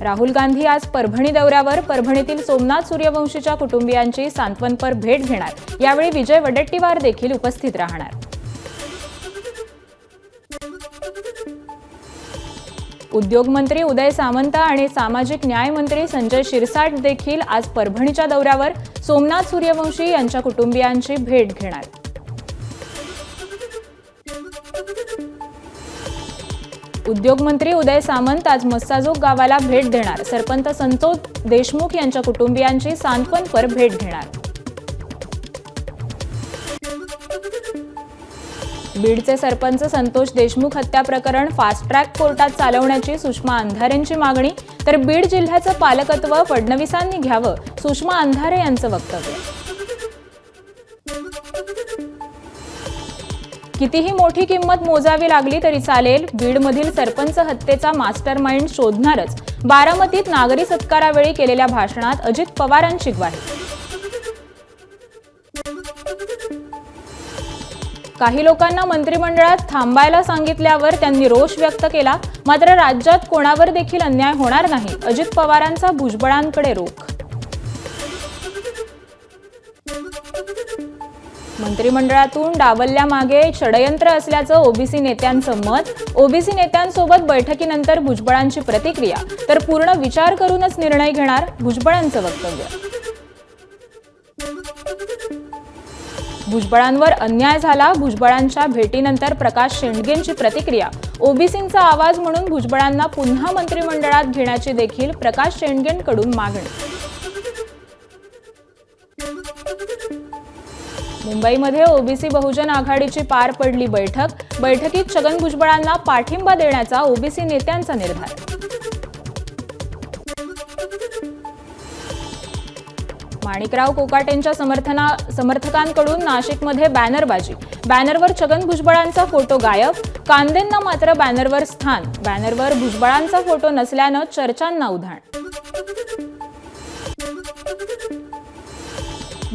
राहुल गांधी आज परभणी दौऱ्यावर. परभणीतील सोमनाथ सूर्यवंशीच्या कुटुंबियांची सांत्वनपर भेट घेणार. यावेळी विजय वडेट्टीवार देखील उपस्थित राहणार. उद्योगमंत्री उदय सामंत आणि सामाजिक न्याय मंत्री संजय शिरसाट देखील आज परभणीच्या दौऱ्यावर. सोमनाथ सूर्यवंशी यांच्या कुटुंबियांची भेट घेणार. उद्योगमंत्री उदय सामंत आज मस्साजोग गावाला भेट देणार. सरपंच संतोष देशमुख यांच्या कुटुंबियांची सांत्वनपर भेट घेणार. बीडचे सरपंच संतोष देशमुख हत्या प्रकरण फास्ट ट्रॅक कोर्टात चालवण्याची सुषमा अंधारेंची मागणी तर बीड जिल्ह्याचं पालकत्व फडणवीसांनी घ्यावं सुषमा अंधारे यांचं वक्तव्य. कितीही मोठी किंमत मोजावी लागली तरी चालेल. बीडमधील सरपंच हत्येचा मास्टर माइंड शोधणारच. बारामतीत नागरी सत्कारावेळी केलेल्या भाषणात अजित पवारांची ग्वाही. काही लोकांना मंत्रिमंडळात थांबायला सांगितल्यावर त्यांनी रोष व्यक्त केला. मात्र राज्यात कोणावर देखील अन्याय होणार नाही. अजित पवारांचा भुजबळांकडे रोख मंत्रिमंडळातून डावलल्यामागे षडयंत्र असल्याचं ओबीसी नेत्यांचं मत. ओबीसी नेत्यांसोबत बैठकीनंतर भुजबळांची प्रतिक्रिया. तर पूर्ण विचार करूनच निर्णय घेणार भुजबळांचं वक्तव्य. भुजबळांवर अन्याय झाला भुजबळांच्या भेटीनंतर प्रकाश शेंडगेंची प्रतिक्रिया. ओबीसींचा आवाज म्हणून भुजबळांना पुन्हा मंत्रिमंडळात घेण्याची देखील प्रकाश शेंडगेंकडून मागणी. मुंबईमध्ये ओबीसी बहुजन आघाडीची पार पडली बैठक. बैठकीत छगन भुजबळांना पाठिंबा देण्याचा ओबीसी नेत्यांचा निर्धार. माणिकराव कोकाटेंच्या समर्थना समर्थकांकडून नाशिकमध्ये बॅनरबाजी. बॅनरवर छगन भुजबळांचा फोटो गायब. कांदेंना मात्र बॅनरवर स्थान. बॅनरवर भुजबळांचा फोटो नसल्यानं चर्चांना उधाण.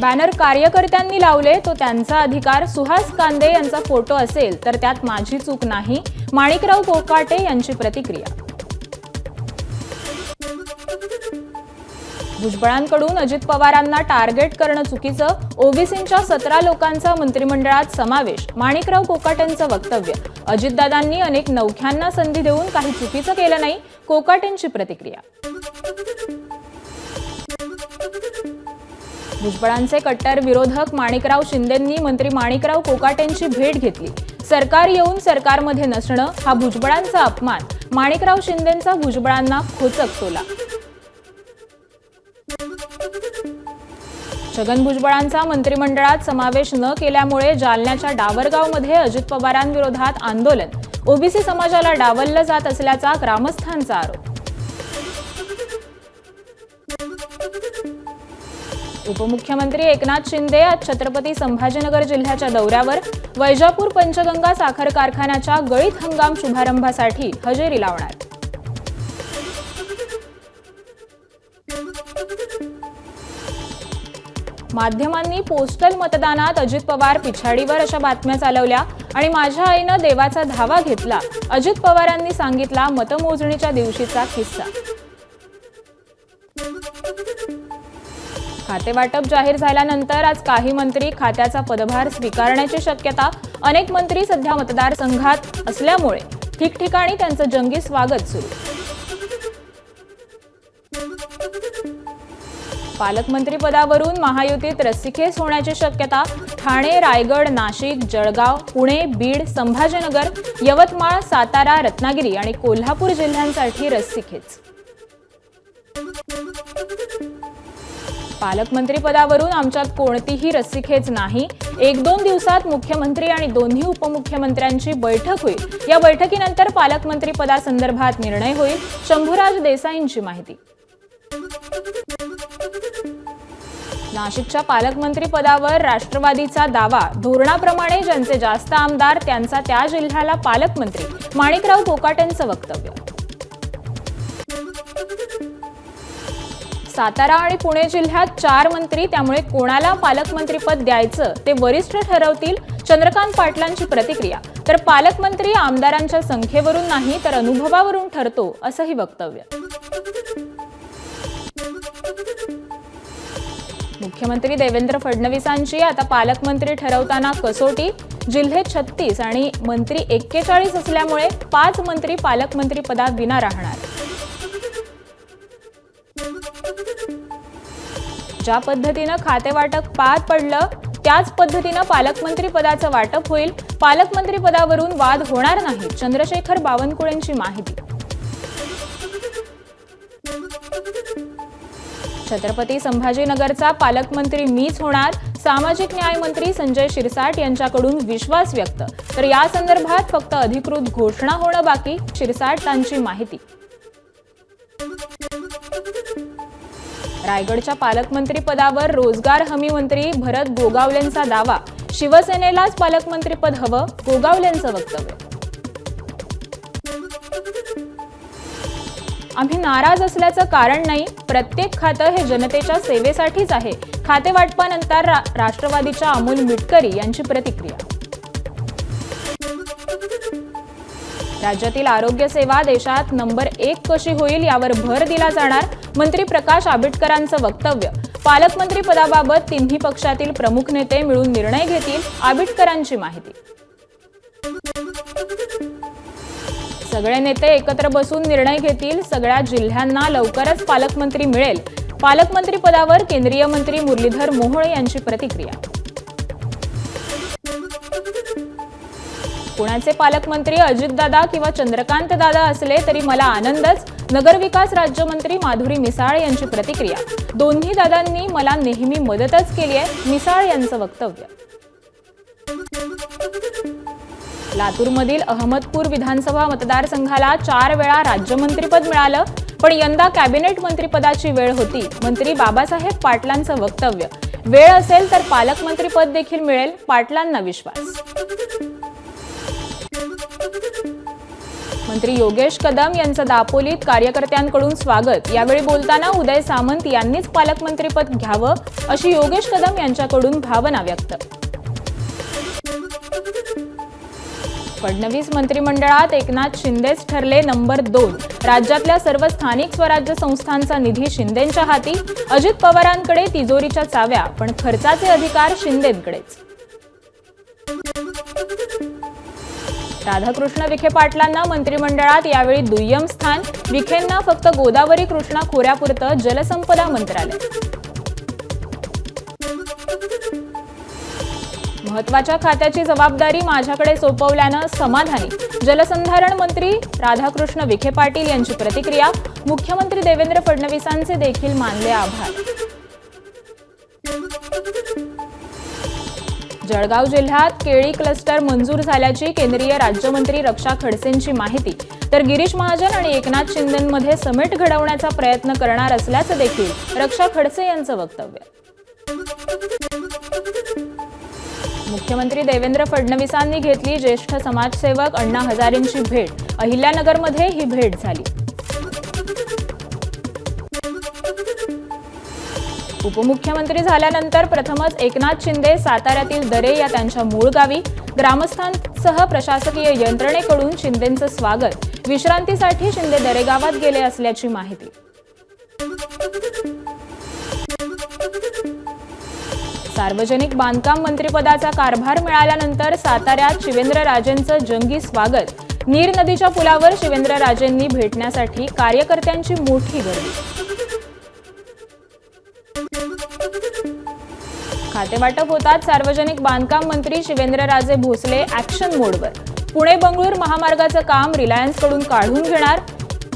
बॅनर कार्यकर्त्यांनी लावले तो त्यांचा अधिकार. सुहास कांदे यांचा फोटो असेल तर त्यात माझी चूक नाही. माणिकराव कोकाटे यांची प्रतिक्रिया. भुजबळांकडून अजित पवारांना टार्गेट करणं चुकीचं. ओबीसींच्या सतरा लोकांचा मंत्रिमंडळात समावेश. माणिकराव कोकाटेंचं वक्तव्य. अजितदादांनी अनेक नौख्यांना संधी देऊन काही चुकीचं केलं नाही कोकाटेंची प्रतिक्रिया. भुजबळांचे कट्टर विरोधक माणिकराव शिंदेंनी मंत्री माणिकराव कोकाटेंची भेट घेतली. सरकार येऊन सरकारमध्ये नसणं हा भुजबळांचा अपमान. माणिकराव शिंदेंचा भुजबळांना खोचक टोला. छगन भुजबळांचा मंत्रिमंडळात समावेश न केल्यामुळे जालन्याच्या डावरगावमध्ये अजित पवारांविरोधात आंदोलन. ओबीसी समाजाला डावललं जात असल्याचा ग्रामस्थांचा आरोप. उपमुख्यमंत्री एकनाथ शिंदे आज छत्रपती संभाजीनगर जिल्ह्याच्या दौऱ्यावर वैजापूर पंचगंगा साखर कारखान्याच्या गळीत हंगाम शुभारंभासाठी हजेरी लावणार. माध्यमांनी पोस्टल मतदानात अजित पवार पिछाडीवर अशा बातम्या चालवल्या आणि माझ्या आईनं देवाचा धावा घेतला. अजित पवारांनी सांगितला मतमोजणीच्या दिवशीचा किस्सा. खातेवाटप जाहीर झाल्यानंतर आज काही मंत्री खात्याचा पदभार स्वीकारण्याची शक्यता अनेक मंत्री सध्या मतदारसंघात असल्यामुळे ठिकठिकाणी त्यांचं जंगी स्वागत सुरू. पालकमंत्री पदावरून महायुतीत रस्सीखेच होण्याची शक्यता ठाणे रायगड नाशिक जळगाव पुणे बीड संभाजीनगर यवतमाळ सातारा रत्नागिरी आणि कोल्हापूर जिल्ह्यांसाठी रस्सीखेच. पालकमंत्रीपदावरून आमच्यात कोणतीही रस्सीखेच नाही. एक दोन दिवसात मुख्यमंत्री आणि दोन्ही उपमुख्यमंत्र्यांची बैठक होईल. या बैठकीनंतर पालकमंत्री पदासंदर्भात निर्णय होईल. शंभूराज देसाईंची माहिती. नाशिकच्या पालकमंत्री पदावर राष्ट्रवादीचा दावा. धोरणाप्रमाणे ज्यांचे जास्त आमदार त्यांचा त्या जिल्ह्याला पालकमंत्री. माणिकराव कोकाटेंचं वक्तव्य. सातारा आणि पुणे जिल्ह्यात चार मंत्री त्यामुळे कोणाला पालकमंत्रीपद द्यायचं ते वरिष्ठ ठरवतील चंद्रकांत पाटलांची प्रतिक्रिया. तर पालकमंत्री आमदारांच्या संख्येवरून नाही तर अनुभवावरून ठरतो असंही वक्तव्य. मुख्यमंत्री देवेंद्र फडणवीसांची आता पालकमंत्री ठरवताना कसोटी. जिल्हे छत्तीस आणि मंत्री एक्केचाळीस असल्यामुळे पाच मंत्री पालकमंत्री पदाविना राहणार. ज्या पद्धतीनं खातेवाटप पार पडलं त्याच पद्धतीनं पालकमंत्री पदाचं वाटप होईल. पालकमंत्री पदावरून वाद होणार नाही. चंद्रशेखर बावनकुळेंची माहिती. छत्रपती संभाजीनगरचा पालकमंत्री मीच होणार. सामाजिक न्याय मंत्री संजय शिरसाट यांच्याकडून विश्वास व्यक्त. तर या संदर्भात फक्त अधिकृत घोषणा होणं बाकी. शिरसाटांची माहिती. रायगडच्या पालकमंत्री पदावर रोजगार हमी मंत्री भरत गोगावलेंचा दावा. शिवसेनेलाच पालकमंत्रीपद हवं गोगावलेंचं वक्तव्य. आम्ही नाराज असल्याचं कारण नाही प्रत्येक खातं हे जनतेच्या सेवेसाठीच आहे. खाते वाटपानंतर रा- राष्ट्रवादीच्या अमोल मिटकरी यांची प्रतिक्रिया. राज्यातील आरोग्य सेवा देशात नंबर एक कशी होईल यावर भर दिला जाणार? मंत्री प्रकाश आबिटकरांचं वक्तव्य. पालकमंत्री पदाबाबत तिन्ही पक्षातील प्रमुख नेते मिळून निर्णय घेतील आबिटकरांची माहिती. सगळे नेते एकत्र बसून निर्णय घेतील सगळ्या जिल्ह्यांना लवकरच पालकमंत्री मिळेल. पालकमंत्री पदावर केंद्रीय मंत्री मुरलीधर मोहोळ यांची प्रतिक्रिया. पुण्याचे पालकमंत्री अजितदादा किंवा चंद्रकांत दादा असले तरी मला आनंदच नगरविकास राज्यमंत्री माधुरी मिसाळ यांची प्रतिक्रिया. दोन्ही दादांनी मला नेहमी मदतच केली आहे मिसाळ यांचं वक्तव्य. लातूरमधील अहमदपूर विधानसभा मतदारसंघाला चार वेळा राज्यमंत्रीपद मिळालं पण यंदा कॅबिनेट मंत्रीपदाची वेळ होती मंत्री बाबासाहेब पाटलांचं वक्तव्य. वेळ असेल तर पालकमंत्रीपद देखील मिळेल पाटलांना विश्वास. मंत्री योगेश कदम यांचं दापोलीत कार्यकर्त्यांकडून स्वागत. यावेळी बोलताना उदय सामंत यांनीच पालकमंत्रीपद घ्यावं अशी योगेश कदम यांच्याकडून भावना व्यक्त. फडणवीस मंत्रिमंडळात एकनाथ शिंदेच ठरले नंबर दोन. राज्यातल्या सर्व स्थानिक स्वराज्य संस्थांचा निधी शिंदेंच्या हाती अजित पवारांकडे तिजोरीच्या चाव्या पण खर्चाचे अधिकार शिंदेंकडेच. राधाकृष्ण विखे पाटलांना मंत्रिमंडळात यावेळी दुय्यम स्थान. विखेंना फक्त गोदावरी कृष्णा खोऱ्यापुरतं जलसंपदा मंत्रालय. महत्त्वाच्या खात्याची जबाबदारी माझ्याकडे सोपवल्यानं समाधानी. जलसंधारण मंत्री राधाकृष्ण विखे पाटील यांची प्रतिक्रिया. मुख्यमंत्री देवेंद्र फडणवीसांचे देखील मानले आभार. जळगाव जिल्ह्यात केळी क्लस्टर मंजूर झाल्याची केंद्रीय राज्यमंत्री रक्षा खडसेंची माहिती. तर गिरीश महाजन आणि एकनाथ शिंदेमध्ये समेट घडवण्याचा प्रयत्न करणार असल्याचं देखील रक्षा खडसे यांचं वक्तव्य. मुख्यमंत्री देवेंद्र फडणवीसांनी घेतली ज्येष्ठ समाजसेवक अण्णा हजारेंची भेट. अहिल्यानगरमध्ये ही भेट झाली. उपमुख्यमंत्री झाल्यानंतर प्रथमच एकनाथ शिंदे साताऱ्यातील दरे या त्यांच्या मूळ गावी ग्रामस्थांसह प्रशासकीय यंत्रणेकडून शिंदेचं स्वागत. विश्रांतीसाठी शिंदे दरेगावात गेले असल्याची माहिती. सार्वजनिक बांधकाम मंत्रिपदाचा कारभार मिळाल्यानंतर साताऱ्यात शिवेंद्रराजेंचं जंगी स्वागत. नीर नदीच्या पुलावर शिवेंद्रराजेंनी भेटण्यासाठी कार्यकर्त्यांची मोठी गर्दी. खातेवाटप होतात सार्वजनिक बांधकाम मंत्री शिवेंद्रराजे भोसले ऍक्शन मोडवर पुणे बंगळूर महामार्गाचं काम रिलायन्सकडून काढून घेणार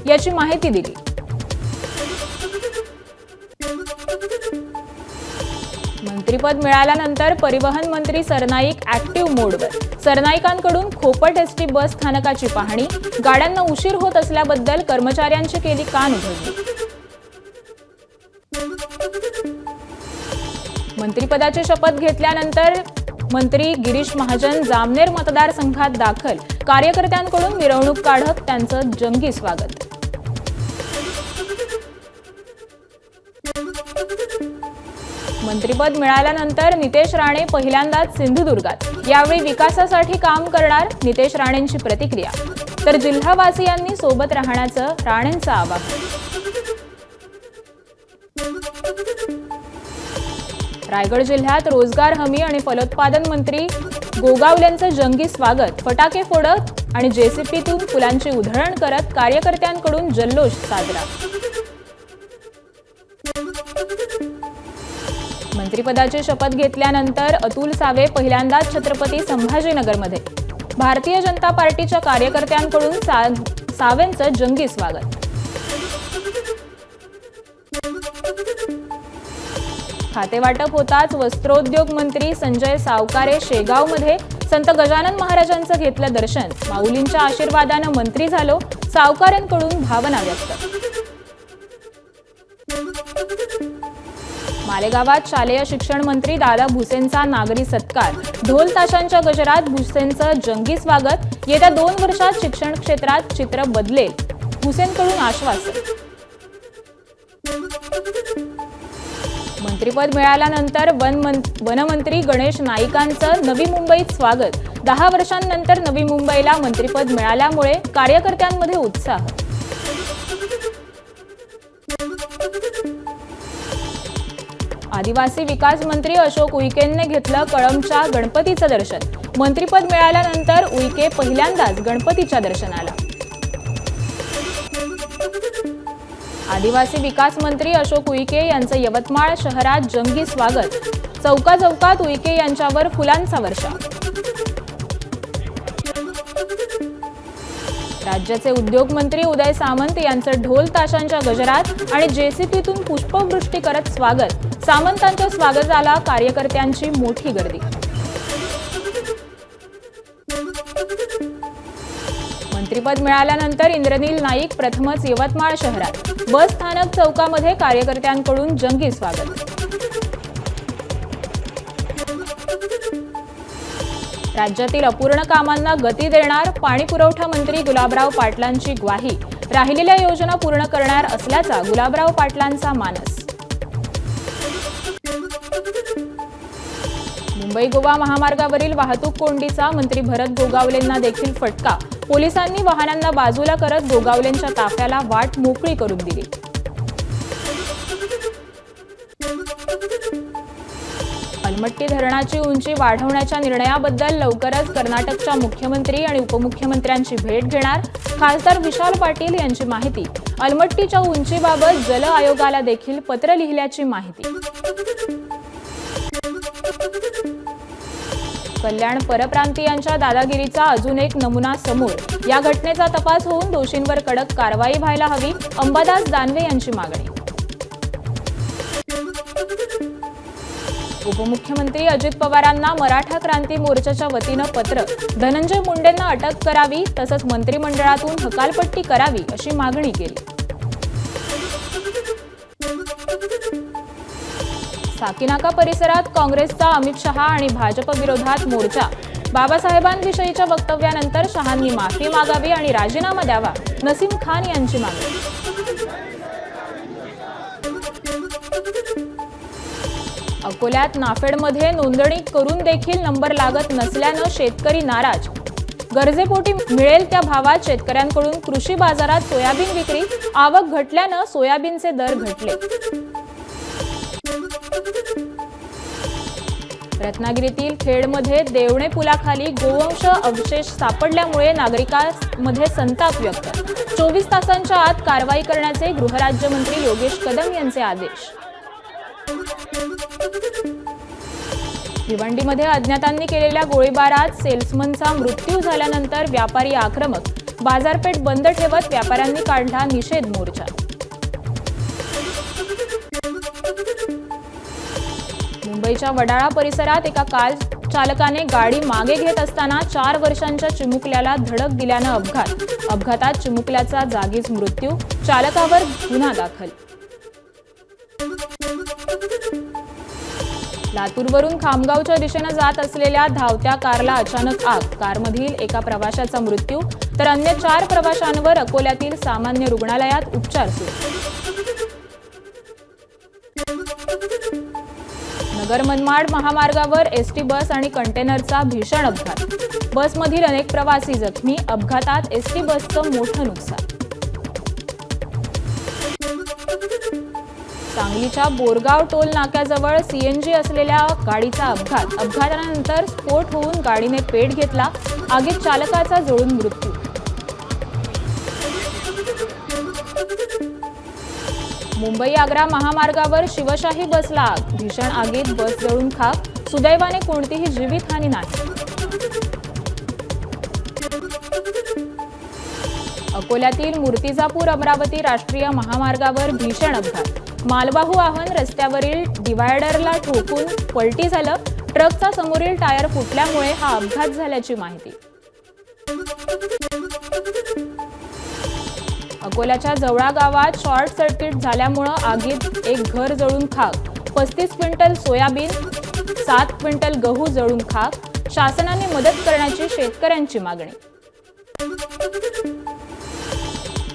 याची माहिती दिली. मंत्रीपद मिळाल्यानंतर परिवहन मंत्री सरनाईक ऍक्टिव्ह मोडवर सरनाईकांकडून खोपट एसटी बस स्थानकाची पाहणी गाड्यांना उशीर होत असल्याबद्दल कर्मचाऱ्यांची केली कान उघडली मंत्रिपदाची शपथ घेतल्यानंतर मंत्री गिरीश महाजन जामनेर मतदारसंघात दाखल. कार्यकर्त्यांकडून मिरवणूक काढत त्यांचं जंगी स्वागत. मंत्रिपद मिळाल्यानंतर नितेश राणे पहिल्यांदाच सिंधुदुर्गात. यावेळी विकासासाठी काम करणार नितेश राणेंची प्रतिक्रिया. तर जिल्हावासियांनी सोबत राहण्याचं राणेंचं आवाहन. रायगड जिल्ह्यात रोजगार हमी आणि फलोत्पादन मंत्री गोगावल्यांचं जंगी स्वागत. फटाके फोडत आणि जेसीपीतून फुलांची उधळण करत कार्यकर्त्यांकडून जल्लोष साजरा. मंत्रिपदाची शपथ घेतल्यानंतर अतुल सावे पहिल्यांदाच छत्रपती संभाजीनगरमध्ये. भारतीय जनता पार्टीच्या कार्यकर्त्यांकडून सा- सावेंचं जंगी स्वागत. खातेवाटप होताच वस्त्रोद्योग मंत्री संजय सावकारे शेगावमध्ये संत गजानन महाराजांचं घेतलं दर्शन. माऊलींच्या आशीर्वादानं मंत्री झालो सावकारांकडून भावना व्यक्त. मालेगावात शालेय शिक्षण मंत्री दादा भुसेंचा नागरी सत्कार. ढोल ताशांच्या गजरात भुसेंचं जंगी स्वागत. येत्या दोन वर्षात शिक्षण क्षेत्रात चित्र बदलेल. भुसेंकडून आश्वासन. मंत्रिपद मिळाल्यानंतर वन मं- वनमंत्री गणेश नाईकांचं नवी मुंबईत स्वागत. दहा वर्षांनंतर नवी मुंबईला मंत्रिपद मिळाल्यामुळे कार्यकर्त्यांमध्ये उत्साह. आदिवासी विकास मंत्री अशोक उईकेंनी घेतलं कळमच्या गणपतीचं दर्शन. मंत्रिपद मिळाल्यानंतर उईके पहिल्यांदाच गणपतीच्या दर्शनाला. आदिवासी विकास मंत्री अशोक उईके यांचं यवतमाळ शहरात जंगी स्वागत. चौका चौकात उईके यांच्यावर फुलांचा वर्षा राज्याचे उद्योग मंत्री उदय सामंत यांचं ढोल ताशांच्या गजरात आणि जेसीपीतून पुष्पवृष्टी करत स्वागत. सामंतांच्या स्वागताला कार्यकर्त्यांची मोठी गर्दी. मंत्रिपद मिळाल्यानंतर इंद्रनील नाईक प्रथमच यवतमाळ शहरात. बस स्थानक चौकामध्ये कार्यकर्त्यांकडून जंगी स्वागत. राज्यातील अपूर्ण कामांना गती देणार पाणी पुरवठा मंत्री गुलाबराव पाटलांची ग्वाही. राहिलेल्या योजना पूर्ण करणार असल्याचा गुलाबराव पाटलांचा मानस. मुंबई गोवा महामार्गावरील वाहतूक कोंडीचा मंत्री भरत गोगावलेंना देखील फटका. पोलिसांनी वाहनांना बाजूला करत गोगावलेंच्या ताफ्याला वाट मोकळी करून दिली. अलमट्टी धरणाची उंची वाढवण्याच्या निर्णयाबद्दल लवकरच कर्नाटकच्या मुख्यमंत्री आणि उपमुख्यमंत्र्यांची भेट घेणार खासदार विशाल पाटील यांची माहिती. अलमट्टीच्या उंचीबाबत जल आयोगाला देखील पत्र लिहिल्याची माहिती. कल्याण परप्रांतीयांच्या दादागिरीचा अजून एक नमुना समोर. या घटनेचा तपास होऊन दोषींवर कडक कारवाई व्हायला हवी अंबादास दानवे यांची मागणी. उपमुख्यमंत्री अजित पवारांना मराठा क्रांती मोर्चाच्या वतीनं पत्र. धनंजय मुंडेंना अटक करावी तसंच मंत्रिमंडळातून हकालपट्टी करावी अशी मागणी केली. साकीनाका परिसरात काँग्रेसचा अमित शहा आणि भाजप विरोधात मोर्चा. बाबासाहेबांविषयीच्या वक्तव्यानंतर शहांनी माफी मागावी आणि राजीनामा द्यावा नसीम खान यांची मागणी. अकोल्यात नाफेडमध्ये नोंदणी करून देखील नंबर लागत नसल्यानं शेतकरी नाराज. गरजेपोटी मिळेल त्या भावात शेतकऱ्यांकडून कृषी बाजारात सोयाबीन विक्री. आवक घटल्यानं सोयाबीनचे दर घटले. रत्नागिरीतील खेडमध्ये देवणे पुलाखाली गोवंश अवशेष सापडल्यामुळे नागरिकांमध्ये संताप व्यक्त. चोवीस तासांच्या आत कारवाई करण्याचे गृहराज्यमंत्री योगेश कदम यांचे आदेश. भिवंडीमध्ये अज्ञातांनी केलेल्या गोळीबारात सेल्समनचा मृत्यू झाल्यानंतर व्यापारी आक्रमक. बाजारपेठ बंद ठेवत व्यापाऱ्यांनी काढला निषेध मोर्चा. मुंबईच्या वडाळा परिसरात एका कार चालकाने गाडी मागे घेत असताना चार वर्षांच्या चिमुकल्याला धडक दिल्यानं अपघात. अपघातात चिमुकल्याचा जागीच मृत्यू. चालकावर गुन्हा दाखल. लातूरवरून खामगावच्या दिशेनं जात असलेल्या धावत्या कारला अचानक आग. कारमधील एका प्रवाशाचा मृत्यू तर अन्य चार प्रवाशांवर अकोल्यातील सामान्य रुग्णालयात उपचार सुरू. नगर मनमाड महामार्गावर एसटी बस आणि कंटेनरचा भीषण अपघात. बसमधील अनेक प्रवासी जखमी अपघातात एसटी बसचं मोठं नुकसान. सांगलीच्या बोरगाव टोल नाक्याजवळ सीएनजी असलेल्या गाडीचा अपघात. अपघातानंतर स्फोट होऊन गाडीने पेट घेतला. आगीत चालकाचा जोडून मृत्यू. मुंबई आग्रा महामार्गावर शिवशाही बसला. भीषण आगीत बस जळून खाक. सुदैवाने कोणतीही जीवितहानी नाही. अकोल्यातील मूर्तिजापूर अमरावती राष्ट्रीय महामार्गावर भीषण अपघात. मालवाहू वाहन रस्त्यावरील डिवायडरला ठोकून पलटी झालं. ट्रकचा समोरील टायर फुटल्यामुळे हा अपघात झाल्याची माहिती. अकोल्याच्या जवळा गावात शॉर्ट सर्किट झाल्यामुळं आगीत एक घर जळून खाक. पस्तीस क्विंटल सोयाबीन सात क्विंटल गहू जळून खाक. शासनाने मदत करण्याची शेतकऱ्यांची मागणी.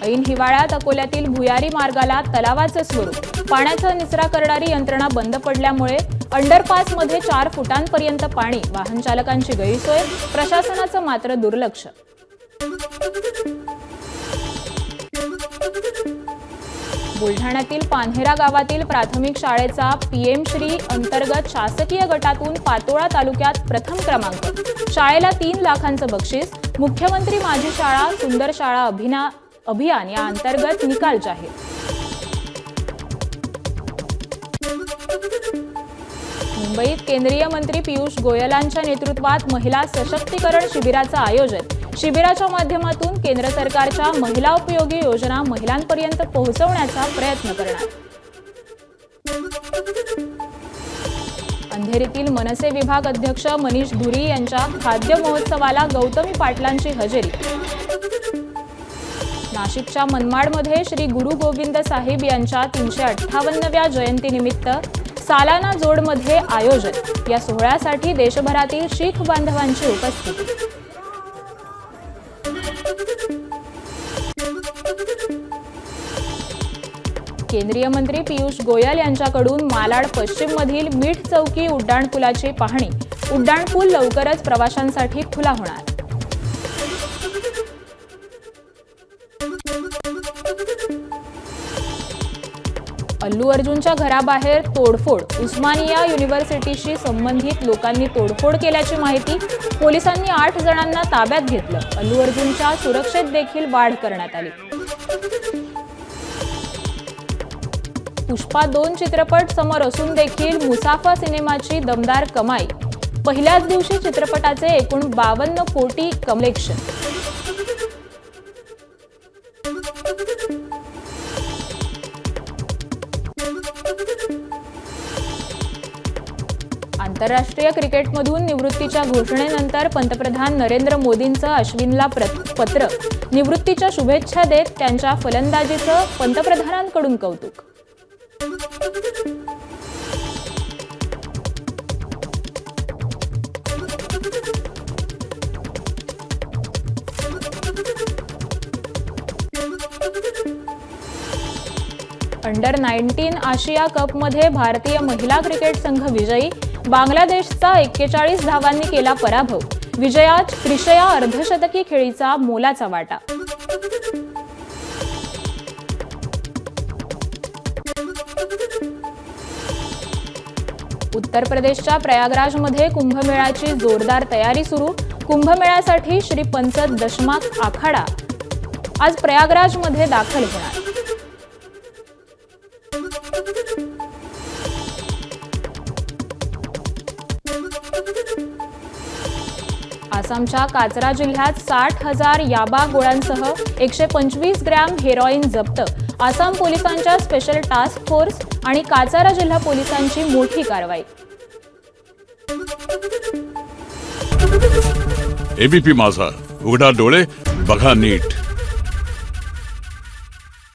ऐन हिवाळ्यात अकोल्यातील भुयारी मार्गाला तलावाचं स्वरूप. पाण्याचा निचरा करणारी यंत्रणा बंद पडल्यामुळे अंडरपासमध्ये चार फुटांपर्यंत पाणी वाहन चालकांची गैरसोय प्रशासनाचं मात्र दुर्लक्ष. बुलढाण्यातील पान्हेरा गावातील प्राथमिक शाळेचा पीएम श्री अंतर्गत शासकीय गटातून पातोळा तालुक्यात प्रथम क्रमांक. शाळेला तीन लाखांचं बक्षीस मुख्यमंत्री माझी शाळा सुंदर शाळा अभिना अभियान या अंतर्गत निकाल जाहीर. मुंबईत केंद्रीय मंत्री पियुष गोयलांच्या नेतृत्वात महिला सशक्तीकरण शिबिराचं आयोजन. शिबिराच्या माध्यमातून केंद्र सरकारच्या महिला उपयोगी योजना महिलांपर्यंत पोहोचवण्याचा प्रयत्न करणार. अंधेरीतील मनसे विभाग अध्यक्ष मनीष धुरी यांच्या खाद्य महोत्सवाला गौतमी पाटलांची हजेरी. नाशिकच्या मनमाडमध्ये श्री गुरु गोविंद साहेब यांच्या तीनशे अठ्ठावन्नव्या जयंतीनिमित्त सालाना जोडमध्ये आयोजन. या सोहळ्यासाठी देशभरातील शीख बांधवांची उपस्थिती. केंद्रीय मंत्री पियुष गोयल यांच्याकडून मालाड पश्चिममधील मीठ चौकी उड्डाणपुलाची पाहणी. उड्डाणपूल लवकरच प्रवाशांसाठी खुला होणार. अल्लू अर्जुनच्या घराबाहेर तोडफोड. उस्मानिया युनिव्हर्सिटीशी संबंधित लोकांनी तोडफोड केल्याची माहिती पोलिसांनी आठ जणांना ताब्यात घेतलं. अल्लू अर्जुनच्या सुरक्षेत देखील वाढ करण्यात आली. पुष्पा दोन चित्रपट समोर असून देखील मुसाफा सिनेमाची दमदार कमाई. पहिल्याच दिवशी चित्रपटाचे एकूण बावन्न कोटी कलेक्शन आंतरराष्ट्रीय क्रिकेटमधून निवृत्तीच्या घोषणेनंतर पंतप्रधान नरेंद्र मोदींचं अश्विनला पत्र. निवृत्तीच्या शुभेच्छा देत त्यांच्या फलंदाजीचं पंतप्रधानांकडून कौतुक. अंडर नाईन्टीन आशिया कपमध्ये भारतीय महिला क्रिकेट संघ विजयी बांगलादेशचा एक्केचाळीस धावांनी केला पराभव. विजयात त्रिशया अर्धशतकी खेळीचा मोलाचा वाटा. उत्तर प्रदेशच्या प्रयागराजमध्ये कुंभमेळ्याची जोरदार तयारी सुरू. कुंभमेळ्यासाठी श्री पंचत दशमाक आखाडा. आज प्रयागराजमध्ये दाखल होणार. आसामच्या काचरा जिल्ह्यात साठ हजार याबा गोळ्यांसह एकशे पंचवीस ग्रॅम हेरॉईन जप्त. आसाम पोलिसांच्या स्पेशल टास्क फोर्स आणि काचारा जिल्हा पोलिसांची मोठी कारवाई. एबीपी माझा. उघडा डोळे बघा नीट.